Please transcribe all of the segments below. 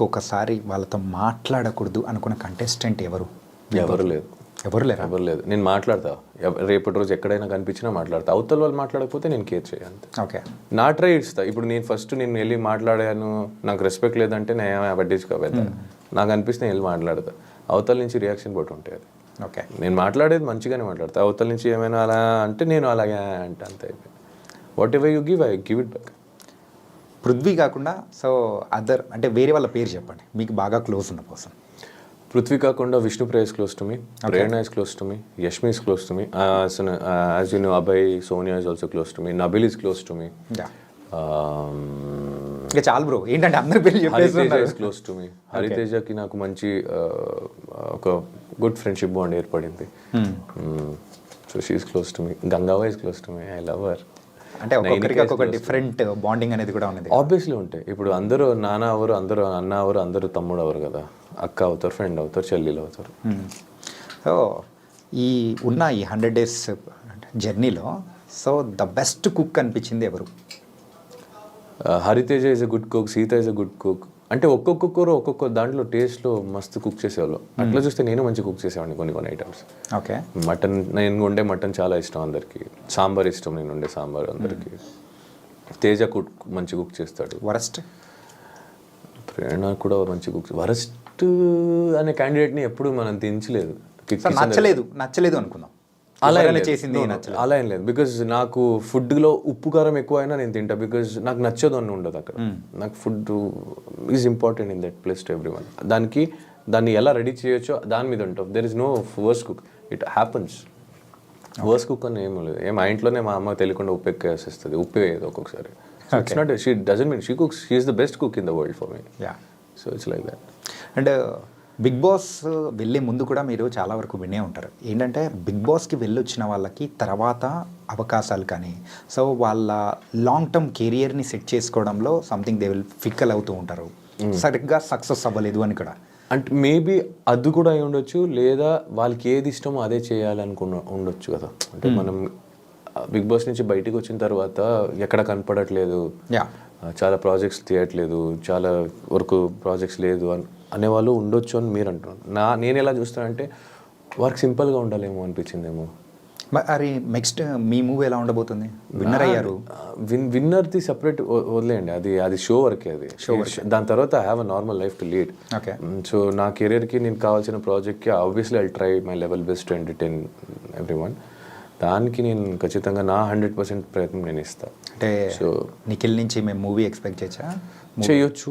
ఇంకొకసారి వాళ్ళతో మాట్లాడకూడదు అనుకున్న కంటెస్టెంట్ ఎవరు? ఎవరు లేదు ఎవరు లేరా? ఎవరు లేదు నేను మాట్లాడతా. రేపటి రోజు ఎక్కడైనా కనిపించినా మాట్లాడతా. అవతల వాళ్ళు మాట్లాడకపోతే నేను కేర్ చేయ అంతే. ఓకే. నా ట్రై ఇస్తా ఇప్పుడు నేను ఫస్ట్ నేను వెళ్ళి మాట్లాడాను. నాకు రెస్పెక్ట్ లేదంటే నేను ఏమైనా పట్టించుకోబోతా నాకు అనిపిస్తే వెళ్ళి మాట్లాడతా. అవతల నుంచి రియాక్షన్ బట్టి ఉంటాయి అది. ఓకే. నేను మాట్లాడేది మంచిగానే మాట్లాడతా. అవతల నుంచి ఏమైనా అలా అంటే నేను అలాగే అంటే అంతే whatever you give I give it back Prithvi కాకుండా సో అదర్ అంటే వేరే వాళ్ళ పేరు చెప్పండి. మీకు బాగా క్లోజ్ ఉన్న పర్సన్ పృథ్వీ కాకుండా Vishnu is close to me Prerana is close to me Yashmi is close to me as you know Abhay Sonia is also close to me Nabeel is close to me ఇంకా చాలు bro ఏంటంటే అందరి పేర్లు is close to me హరితేజకి నాకు మంచి ఒక good friendship bond ఏర్పడింది. So she is close to me Gangavva is close to me I love her అంటే ఒక్కొక్కరికి ఒక్కొక్క డిఫరెంట్ బాండింగ్ అనేది కూడా ఉన్నది. ఆబ్వియస్లీ ఉంటాయి. ఇప్పుడు అందరూ నాన్న అవరు అందరూ అన్న అవరు అందరూ తమ్ముడు అవరు కదా. అక్క అవుతారు ఫ్రెండ్ అవుతారు చెల్లెలు అవుతారు. సో ఈ ఉన్న ఈ హండ్రెడ్ డేస్ జర్నీలో సో ద బెస్ట్ కుక్ అనిపించింది ఎవరు? Hariteja is a good cook Seetha is a good cook అంటే ఒక్కొక్కరు ఒక్కొక్క దాంట్లో టేస్ట్లో మస్తు కుక్ చేసేవాళ్ళు. అట్లా చూస్తే నేను మంచి కుక్ చేసేవాడిని కొన్ని కొన్ని ఐటమ్స్ ఓకే. మటన్ నేను వండే మటన్ చాలా ఇష్టం అందరికి. సాంబార్ ఇష్టం నేను వండే సాంబార్ అందరికి. తేజ కుక్ మంచి కుక్ చేస్తాడు. వరస్ట్? ప్రేరణ కూడా మంచి కుక్ వరస్ట్ అనే క్యాండిడేట్ని ఎప్పుడు మనం దించలేదు. నచ్చలేదు నచ్చలేదు అనుకుందాం. అలా ఏం ఎవరైనా లేదు. చేసింది అలా ఏం లేదు. బికాజ్ నాకు ఫుడ్లో ఉప్పు కారం ఎక్కువ అయినా నేను తింటా. బికాజ్ నాకు నచ్చదు అని ఉండదు అక్కడ. నాకు food is important in that place to everyone దానికి దాన్ని ఎలా రెడీ చేయొచ్చో దాని మీద ఉంటాం. There is no worse cook it happens worse cook అని ఏం లేదు. ఏ మా ఇంట్లోనే మా అమ్మ తెలియకుండా ఉప్పు ఎక్కువ వేసేస్తుంది ఉప్పు వేయదు ఒక్కొక్కసారి. It's not she doesn't mean she cooks she is the best cook in the world for me yeah so it's like that and Bigg Boss వెళ్ళే ముందు కూడా మీరు చాలా వరకు వినే ఉంటారు. ఏంటంటే బిగ్ బాస్కి వెళ్ళొచ్చిన వాళ్ళకి తర్వాత అవకాశాలు కానీ సో వాళ్ళ లాంగ్ టర్మ్ కెరియర్ని సెట్ చేసుకోవడంలో సంథింగ్ దే విల్ ఫిక్కల్ అవుతూ ఉంటారు. సరిగ్గా సక్సెస్ అవ్వలేదు అని కూడా. అంటే మేబీ అది కూడా అయి ఉండొచ్చు లేదా వాళ్ళకి ఏది ఇష్టమో అదే చేయాలనుకున్న ఉండొచ్చు కదా. అంటే మనం బిగ్ బాస్ నుంచి బయటికి వచ్చిన తర్వాత ఎక్కడ కనపడట్లేదు. చాలా ప్రాజెక్ట్స్ తీయట్లేదు చాలా వరకు ప్రాజెక్ట్స్ లేదు అని అనేవాళ్ళు ఉండొచ్చు అని మీరు అంటున్నారు. నా నేను ఎలా చూస్తానంటే వర్క్ సింపుల్గా ఉండాలేమో అనిపించిందేమో. మరి నెక్స్ట్ మీ మూవీ ఎలా ఉండబోతుంది? విన్నర్ అయ్యారు. విన్ విన్నర్ది సపరేట్ వదిలేయండి. అది అది షో వరకే అది. షో దాని తర్వాత I have a normal life to lead okay so నా కెరీర్కి నేను కావాల్సిన ప్రాజెక్ట్కి obviously I try my level best to entertain everyone దానికి నేను ఖచ్చితంగా నా హండ్రెడ్ పర్సెంట్ ప్రయత్నం నేను ఇస్తాను అంటే సో నిఖిల్ నుంచి మేము మూవీ ఎక్స్పెక్ట్ చేయొచ్చా చేయొచ్చు.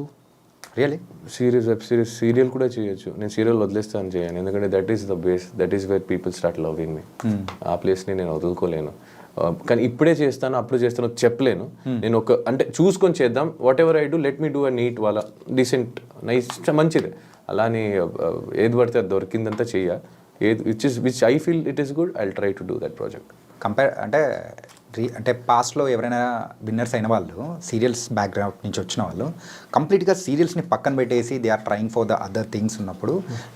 Really series web series serial కూడా చేయొచ్చు. నేను సీరియల్ వదిలేస్తాను చేయను. ఎందుకంటే that is the base that is where people start loving me ఆ ప్లేస్ని నేను వదులుకోలేను. కానీ ఇప్పుడే చేస్తాను అప్పుడు చేస్తాను చెప్పలేను. నేను ఒక అంటే చూసుకొని చేద్దాం. Whatever I do let me do a neat వాళ్ళ డీసెంట్ నైస్ మంచిదే. అలానే ఏది పడితే అది దొరికిందంతా చెయ్య. ఏది which is which I feel it is good I try to do that project compare అంటే రీ అంటే పాస్ట్లో ఎవరైనా విన్నర్స్ అయిన వాళ్ళు సీరియల్స్ బ్యాక్గ్రౌండ్ నుంచి వచ్చిన వాళ్ళు కంప్లీట్గా సీరియల్స్ని పక్కన పెట్టేసి they are trying for the other things ఉన్నప్పుడు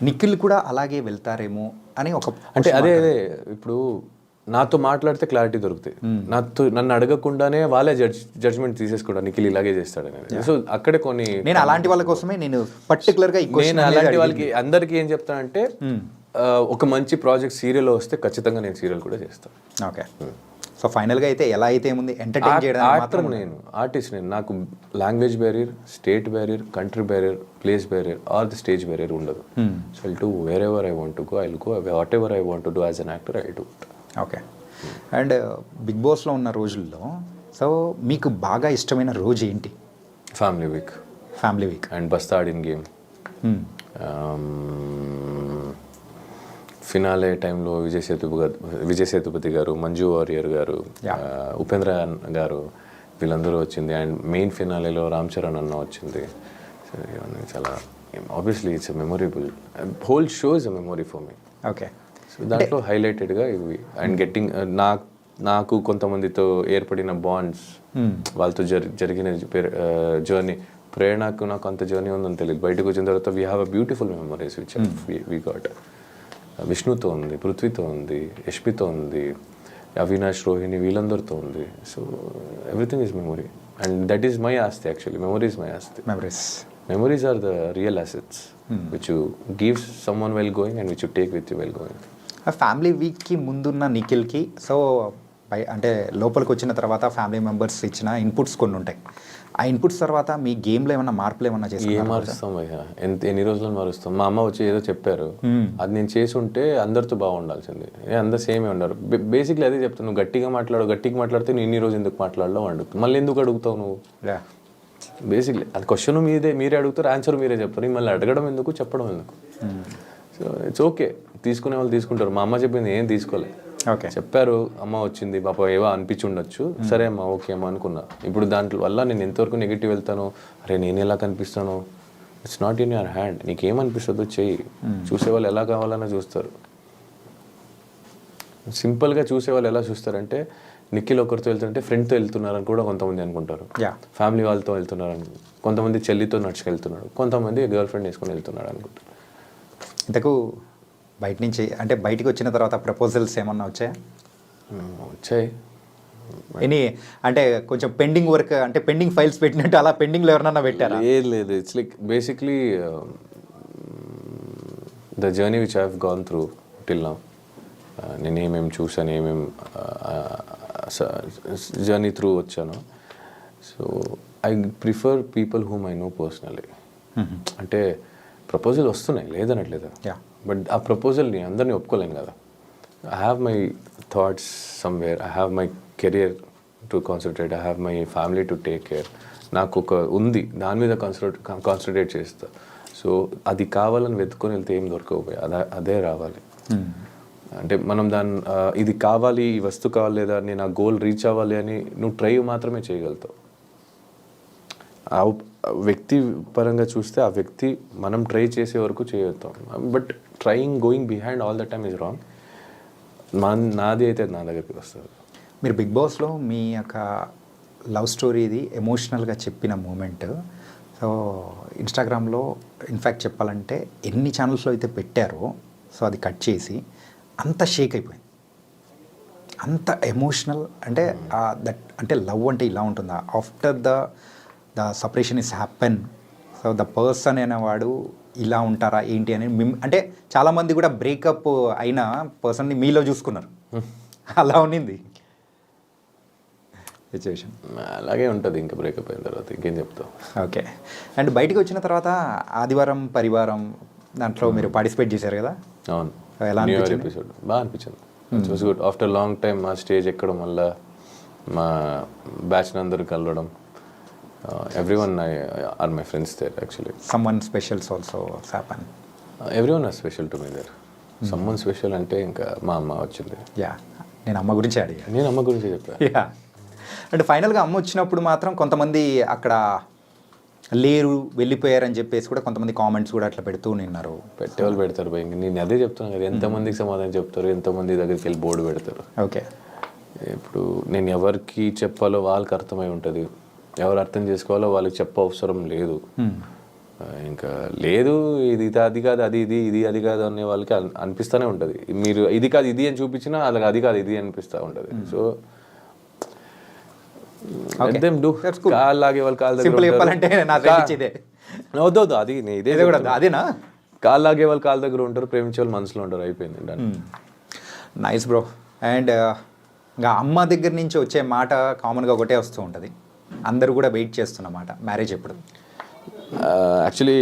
నిఖిల్ కూడా అలాగే వెళ్తారేమో అని ఒక అంటే అదే అదే ఇప్పుడు నాతో మాట్లాడితే క్లారిటీ దొరుకుతాయి. నాతో నన్ను అడగకుండానే వాళ్ళే జడ్జ్ జడ్జ్మెంట్ తీసేసుకోవడం నిఖిల్ ఇలాగే చేస్తాడు అనేది. సో అక్కడే కొన్ని నేను అలాంటి వాళ్ళ కోసమే నేను పర్టికులర్గా నేను అలాంటి వాళ్ళకి అందరికీ ఏం చెప్తానంటే ఒక మంచి ప్రాజెక్ట్ సీరియల్ వస్తే ఖచ్చితంగా నేను సీరియల్ కూడా చేస్తాను ఓకే సో ఫైనల్గా అయితే ఎలా అయితే ఏముంది ఎంటర్టైన్ చేయడానికి యాక్టర్ నేను ఆర్టిస్ట్ నేను నాకు language barrier state barrier country barrier place barrier or the stage barrier ఉండదు. So I to wherever I want to go I go whatever I want to do as an actor I do okay and Bigg బాస్లో ఉన్న రోజుల్లో so మీకు బాగా ఇష్టమైన రోజు ఏంటి? Family week family week and బస్తాడిన్ game finale టైంలో విజయ్ సేతుపతి గారు విజయ్ సేతుపతి గారు మంజు వారియర్ గారు ఉపేంద్ర గారు వీళ్ళందరూ వచ్చింది. అండ్ మెయిన్ ఫినాలేలో రామ్ చరణ్ అన్న వచ్చింది. ఇవన్నీ చాలా obviously it's memorable whole show is a memory for me okay so దాంట్లో హైలైటెడ్గా ఇవి. అండ్ గెట్టింగ్ నా నాకు కొంతమందితో ఏర్పడిన బాండ్స్ వాళ్ళతో జరి జరిగిన జర్నీ ప్రేరణకు నాకు అంత జర్నీ ఉందని తెలియదు బయటకు వచ్చిన తర్వాత we have a beautiful memories which we got విష్ణుతో ఉంది పృథ్వీతో ఉంది యష్మితో ఉంది అవినాష్ రోహిణి వీళ్ళందరితో ఉంది. So everything is memory and that is my ఆస్తి యాక్చువల్లీ మెమరీ ఇస్ మై ఆస్తి. Memories memories are the real assets which you give someone well going and which you take with you well going family వీక్కి ముందున్న నిఖిల్కి so by అంటే లోపలికి వచ్చిన తర్వాత family members ఇచ్చిన inputs కొన్ని ఉంటాయి ఆ ఇన్పుట్స్ తర్వాత మీ గేమ్లో ఏమన్నా మార్పులు ఏమన్నా ఏం చేసుకున్నారా మారుస్తాం ఎంత ఎన్ని రోజులను మారుస్తాం? మా అమ్మ వచ్చి ఏదో చెప్పారు. అది నేను చేసి ఉంటే అందరితో బాగుండాల్సింది. అందరు సేమే ఉన్నారు బేసిక్లీ అదే చెప్తాను నువ్వు గట్టిగా మాట్లాడు గట్టిగా మాట్లాడితే నేను ఇన్ని రోజు ఎందుకు మాట్లాడలో అడుగుతావు. మళ్ళీ ఎందుకు అడుగుతావు నువ్వు. బేసిక్లీ అది క్వశ్చన్ మీదే మీరే అడుగుతారు ఆన్సర్ మీరే చెప్తారు. మళ్ళీ అడగడం ఎందుకు చెప్పడం ఎందుకు? సో ఇట్స్ ఓకే తీసుకునే వాళ్ళు తీసుకుంటారు. మా అమ్మ చెప్పింది ఏం తీసుకోలే. ఓకే చెప్పారు అమ్మ వచ్చింది పాప ఏవో అనిపించి ఉండొచ్చు సరే అమ్మ ఓకే అమ్మ అనుకున్నా. ఇప్పుడు దాంట్లో వల్ల నేను ఎంతవరకు నెగిటివ్ వెళ్తాను. అరే నేను ఎలా కనిపిస్తాను? It's not in your hand నీకేమనిపిస్తుందో చెయ్యి. చూసే వాళ్ళు ఎలా కావాలన్నా చూస్తారు. సింపుల్గా చూసే వాళ్ళు ఎలా చూస్తారంటే నిఖిల్ ఒకరితో వెళ్తుంటే ఫ్రెండ్తో వెళ్తున్నారని కూడా కొంతమంది అనుకుంటారు. యా ఫ్యామిలీ వాళ్ళతో వెళ్తున్నారని. కొంతమంది చెల్లితో నడుచుకెళ్తున్నాడు. కొంతమంది గర్ల్ ఫ్రెండ్ వేసుకొని వెళ్తున్నాడు అనుకుంటారు. ఇంతకు బయట నుంచి అంటే బయటికి వచ్చిన తర్వాత ప్రపోజల్స్ ఏమన్నా వచ్చాయా? వచ్చాయి. ఎనీ అంటే కొంచెం పెండింగ్ వర్క్ అంటే పెండింగ్ ఫైల్స్ పెట్టినట్టు అలా పెండింగ్లో ఎవరన్నా పెట్టారా? లేదు లేదు. It's like basically the journey which I gone through till now నేను ఏమేమి చూసాను ఏమేమి జర్నీ త్రూ వచ్చాను. So I prefer people whom I know personally అంటే ప్రపోజల్ వస్తున్నాయి లేదనట్లేదు. బట్ ఆ ప్రపోజల్ని అందరినీ ఒప్పుకోలేను కదా. I have my thoughts somewhere I have my career to concentrate I have my family to take care నాకు ఒక ఉంది. దాని మీద కాన్సన్ట్రేట్ కాన్సన్ట్రేట్ చేస్తా. సో అది కావాలని వెతుకొని వెళ్తే ఏం దొరకకపోయి? అదే అదే రావాలి. అంటే మనం దాన్ని ఇది కావాలి ఈ వస్తువు కావాలి లేదా నేను ఆ గోల్ రీచ్ అవ్వాలి అని నువ్వు ట్రై మాత్రమే చేయగలుగుతావు. వ్యక్తి పరంగా చూస్తే ఆ వ్యక్తి మనం ట్రై చేసే వరకు చేయగలుగుతాం but trying going behind all the time is wrong మన నాది అయితే నా దగ్గరికి వస్తుంది. మీరు బిగ్ బాస్లో మీ యొక్క లవ్ స్టోరీది ఎమోషనల్గా చెప్పిన మూమెంట్ సో ఇన్స్టాగ్రామ్లో ఇన్ఫ్యాక్ట్ చెప్పాలంటే ఎన్ని ఛానల్స్లో అయితే పెట్టారో సో అది కట్ చేసి అంత షేక్ అయిపోయింది. అంత ఎమోషనల్ అంటే దట్ అంటే లవ్ అంటే ఇలా ఉంటుందా? After the the separation is happen. So the person అనేవాడు ఇలా ఉంటారా ఏంటి అని మిమ్ అంటే చాలామంది కూడా బ్రేకప్ అయిన పర్సన్ని మీలో చూసుకున్నారు. అలా ఉన్నింది. సిచ్యువేషన్ అలాగే ఉంటుంది ఇంకా బ్రేకప్ అయిన తర్వాత ఇంకేం చెప్తావు? ఓకే. అండ్ బయటికి వచ్చిన తర్వాత ఆదివారం పరివారం దాంట్లో మీరు పార్టిసిపేట్ చేశారు కదా? అవును. ఎలా? ఎపిసోడ్ బాగా అనిపించింది. Was good after long time మా స్టేజ్ ఎక్కడం వల్ల మా బ్యాచ్ అందరూ కలవడం everyone are my friends there actually someone specials also happen everyone are special to me there someone special అంటే ఇంకా మా అమ్మ వచ్చింది. యా నేను అమ్మ గురించి అడిగా నేను అమ్మ గురించి చెప్పా. యా అంటే ఫైనల్గా అమ్మ వచ్చినప్పుడు మాత్రం కొంతమంది అక్కడ లేరు వెళ్ళిపోయారని చెప్పేసి కూడా కొంతమంది కామెంట్స్ కూడా అట్లా పెడుతూ నిన్నారు పెట్టేవాళ్ళు పెడతారు భయ్. నేను అదే చెప్తున్నాను కదా ఎంతమందికి సమాధానం చెప్తారు ఎంతమంది దగ్గరికి వెళ్ళి బోర్డు పెడతారు. ఓకే ఇప్పుడు నేను ఎవరికి చెప్పాలో వాళ్ళకి అర్థమై ఉంటుంది. ఎవరు అర్థం చేసుకోవాలో వాళ్ళకి చెప్ప అవసరం లేదు. ఇంకా లేదు ఇది అది కాదు అది ఇది ఇది అది కాదు అనే వాళ్ళకి అన్- అనిపిస్తూనే ఉంటుంది. మీరు ఇది కాదు ఇది అని చూపించినా వాళ్ళకి అది కాదు ఇది అనిపిస్తూ ఉంటుంది. సో డూ లాగే వాళ్ళు దగ్గర సింపుల్. చెప్పాలంటే వద్దు వద్దు అది ఇదే కూడా. అదేనా? కాళ్ళు లాగే వాళ్ళు కాళ్ళ దగ్గర ఉంటారు ప్రేమించే వాళ్ళు మనసులో ఉంటారు అయిపోయింది. నైస్ బ్రో అండ్ ఇంకా అమ్మ దగ్గర నుంచి వచ్చే మాట కామన్గా ఒకటే వస్తూ ఉంటుంది. అందరూ కూడా వెయిట్ చేస్తున్న మాట మ్యారేజ్ ఎప్పుడు? యాక్చువల్లీ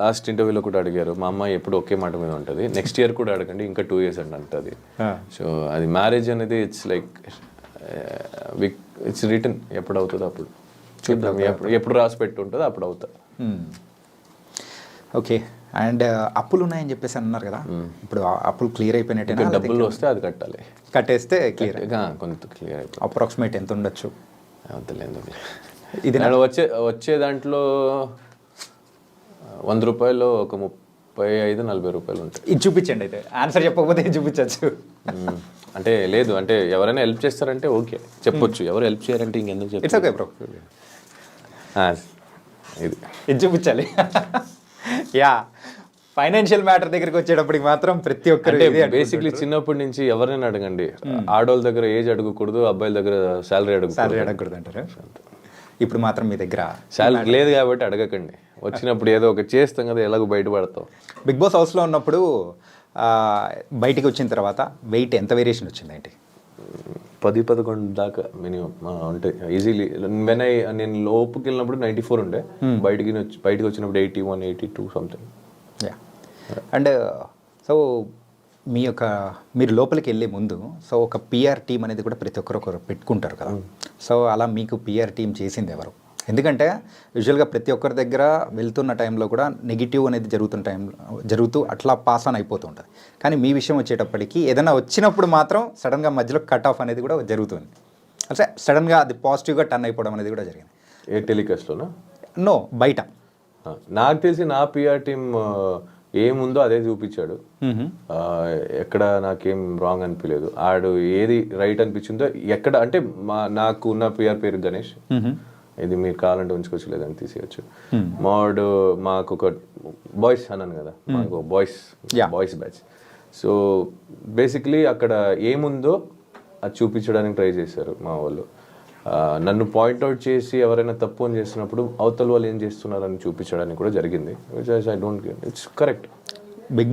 లాస్ట్ ఇంటర్వ్యూలో కూడా అడిగారు. మా అమ్మాయి ఎప్పుడు ఒకే మాట మీద ఉంటుంది. నెక్స్ట్ ఇయర్ కూడా అడగండి ఇంకా టూ ఇయర్స్ అండి అంటది. సో అది మ్యారేజ్ అనేది ఇట్స్ లైక్ ఇట్స్ రిటర్న్ ఎప్పుడు అవుతుందో అప్పుడు. చూద్దాం ఎప్పుడు ఎప్పుడు రాసి పెట్టి ఉంటుందో అప్పుడు అవుతా. ఓకే అండ్ అప్పులు ఉన్నాయని చెప్పేసి అన్నారు కదా? ఇప్పుడు ఆ అప్పులు క్లియర్ అయిపోయినట్టు డబ్బులు వస్తే అది కట్టాలి. కట్టేస్తే క్లియర్ కొంత క్లియర్ అయిపోతుంది. అప్రాక్సిమేట్ ఎంత ఉండొచ్చు? వద్దులేదు ఇది ఇది వచ్చే వచ్చే దాంట్లో వంద రూపాయలు ఒక ముప్పై ఐదు నలభై రూపాయలు ఉంటాయి. ఇది చూపించండి అయితే. ఆన్సర్ చెప్పకపోతే ఇది చూపించవచ్చు. అంటే లేదు అంటే ఎవరైనా హెల్ప్ చేస్తారంటే ఓకే చెప్పొచ్చు. ఎవరు హెల్ప్ చేయారంటే ఇంకెందుకు ఇట్స్ ఓకే బ్రో ఇది. ఇది చూపించాలి. యా ఫైనాన్షియల్ మ్యాటర్ దగ్గరికి వచ్చేటప్పటికి మాత్రం ప్రతి ఒక్కరు బేసిక్లీ చిన్నప్పటి నుంచి ఎవరైనా అడగండి. ఆడవాళ్ళ దగ్గర ఏజ్ అడగకూడదు అబ్బాయిల దగ్గర శాలరీ సాలరీ అడగకూడదు. అడగకూడదు అంటారు ఇప్పుడు మాత్రం మీ దగ్గర శాలరీ లేదు కాబట్టి అడగకండి. వచ్చినప్పుడు ఏదో ఒక చేస్తాం కదా ఎలాగో బయటపడతాం. బిగ్ బాస్ హౌస్లో ఉన్నప్పుడు బయటికి వచ్చిన తర్వాత వెయిట్ ఎంత వేరియేషన్ వచ్చింది ఏంటి? పది పదకొండు దాకా మినిమం ఉంటాయి ఈజీలీ వెన్ ఐ నేను లోపుకి వెళ్ళినప్పుడు నైంటీ ఫోర్ ఉండే బయటికి వచ్చి బయటికి వచ్చినప్పుడు eighty one eighty two something and so మీ యొక్క మీరు లోపలికి వెళ్ళే ముందు సో ఒక పిఆర్ టీం అనేది కూడా ప్రతి ఒక్కరు ఒకరు పెట్టుకుంటారు కదా. సో అలా మీకు పిఆర్ టీం చేసింది ఎవరు? ఎందుకంటే యూజువల్గా ప్రతి ఒక్కరి దగ్గర వెళ్తున్న టైంలో కూడా నెగిటివ్ అనేది జరుగుతున్న టైంలో జరుగుతూ అట్లా పాస్ ఆన్ అయిపోతూ ఉంటుంది. కానీ మీ విషయం వచ్చేటప్పటికి ఏదైనా వచ్చినప్పుడు మాత్రం సడన్గా మధ్యలో కట్ ఆఫ్ అనేది కూడా జరుగుతుంది. అంటే సడన్గా అది పాజిటివ్గా టర్న్ అయిపోవడం అనేది కూడా జరిగింది. ఏ టెలికాస్ట్లోనా నో బయట. నాకు తెలిసి నా పిఆర్ టీం ఏముందో అదే చూపించాడు. ఎక్కడ నాకేం రాంగ్ అనిపించలేదు ఆడు ఏది రైట్ అనిపించిందో ఎక్కడ అంటే మా నాకు ఉన్న పిఆర్ పేరు గణేష్. ఇది మీరు కావాలంటే ఉంచుకోవచ్చు లేదని తీసేయచ్చు మావాడు మాకు ఒక బాయ్స్ అన్నాను కదా మాకు boys. Boys batch. So basically అక్కడ ఏముందో అది చూపించడానికి ట్రై చేశారు మా వాళ్ళు. నన్ను పాయింట్అవుట్ చేసి ఎవరైనా తప్పు అని చేస్తున్నప్పుడు అవతల వాళ్ళు ఏం చేస్తున్నారని చూపించడానికి కూడా జరిగింది which I don't it's correct